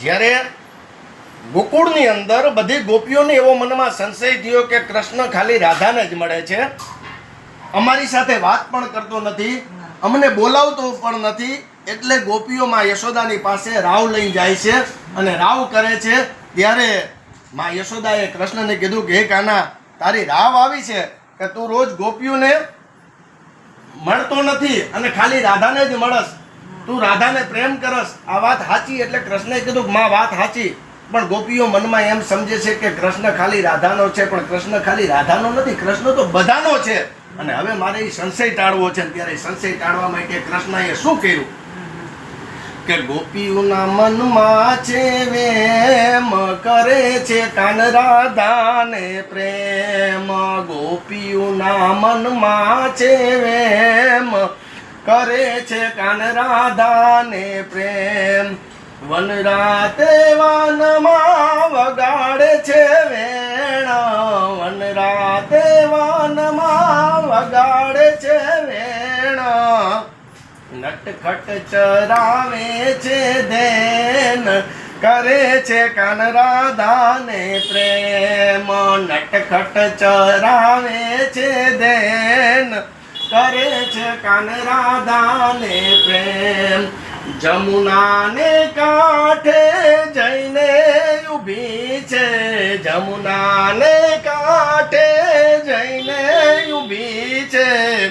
જ્યારે ગોકુળની અંદર બધી ગોપીઓને એવો મનમાં સંશય થયો કે કૃષ્ણ ખાલી રાધાને જ મળે છે. અમારી સાથે વાત પણ કરતો નથી. અમને બોલાવતો પણ નથી. એટલે ગોપીઓમાં યશોદાની પાસે રાવ લઈ જાય છે અને રાવ કરે છે. ત્યારે માં યશોદાએ કૃષ્ણને કીધું કે, હે કાના, તારી રાવ આવી છે કે તું રોજ ગોપીઓને મળતો નથી અને ખાલી રાધાને જ મળસ તું રાધાને પ્રેમ કરસ. આ વાત સાચી એટલે કૃષ્ણએ કીધું મા, વાત સાચી. પણ ગોપીઓ મનમાં એમ સમજે છે કે કૃષ્ણ ખાલી રાધાનો છે, પણ કૃષ્ણ ખાલી રાધાનો નથી. કૃષ્ણ તો બધાનો છે. અને હવે મારે એ સંશય ટાળવો છે ત્યારે સંશય ટાળવા માટે કૃષ્ણએ શું કર્યું? કે ગોપીઓના મનમાં છે વેમ, કરે છે કાન રાધાને પ્રેમ. ગોપીઓના મનમાં છે વેમ કરે છે કાન રાધાને પ્રેમ. વન રાતે વાનમાં વગાડે છે વેણ. વન રાતે વાનમાં વગાડે છે વેણ. નટખટ ચરાવે છે દેન. કરે છે કાન રાધાને પ્રેમ. નટખટ ચરાવે છે દેન. કરે છે કાનરાદાને પ્રેમ. જમુનાને કાંઠે જઈને ઊભી છે. જમુનાને કાંઠે જઈને ઊભી છે.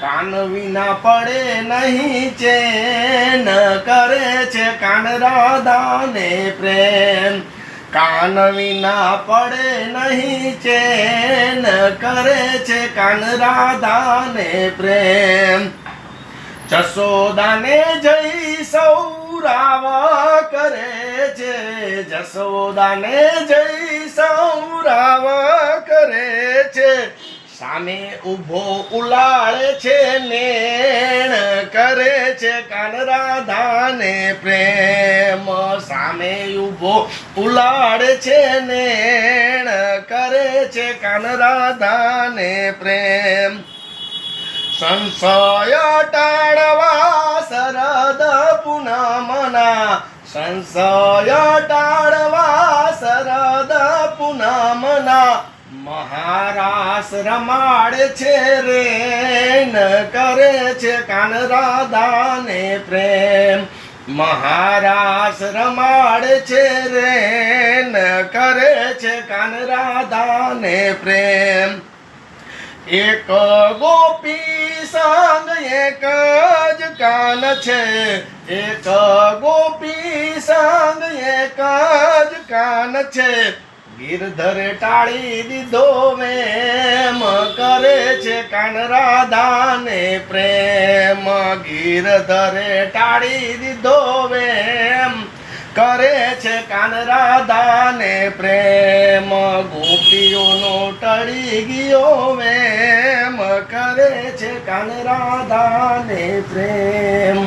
કાન વિના પડે નહીં છે ન કરે છે કાન રાધાને પ્રેમ. કાન વિના પડે નહીં ચેન કરે છે કાન રાધાને પ્રેમ. જસોદાને જઈ સૌરાવ કરે છે. જસોદાને જઈ સૌરાવ કરે છે. સામે ઊભો ઉલાળે છે નેણ કરે છે કાનરાધાને પ્રેમ. સામે ઊભો ઉલાડ છે, નેણ કરે છે કાન રાધાને પ્રેમ. સંશય ટાળવા શરદ પૂનમના. સંશય ટાળવા શરદ પૂનમના. મહારાસ રમાડે છે રેન કરે છે કાન રાધાને પ્રેમ. મહારાસ રમાડે છે રેન કરે છે કાન રાધાને પ્રેમ. એક ગોપી સંગ એક જ કાન છે, એક ગોપી સંગ એક જ કાન છે. ગિરધર ટાળી દીધો મેમ, કરે છે કાનરાધાને પ્રેમ. ગીરધરે ટાળી દીધો મેમ, કરે છે કાનરાધાને પ્રેમ. ગોપીઓનો ટળી ગયો મેમ, કરે છે કાનરાધાને પ્રેમ.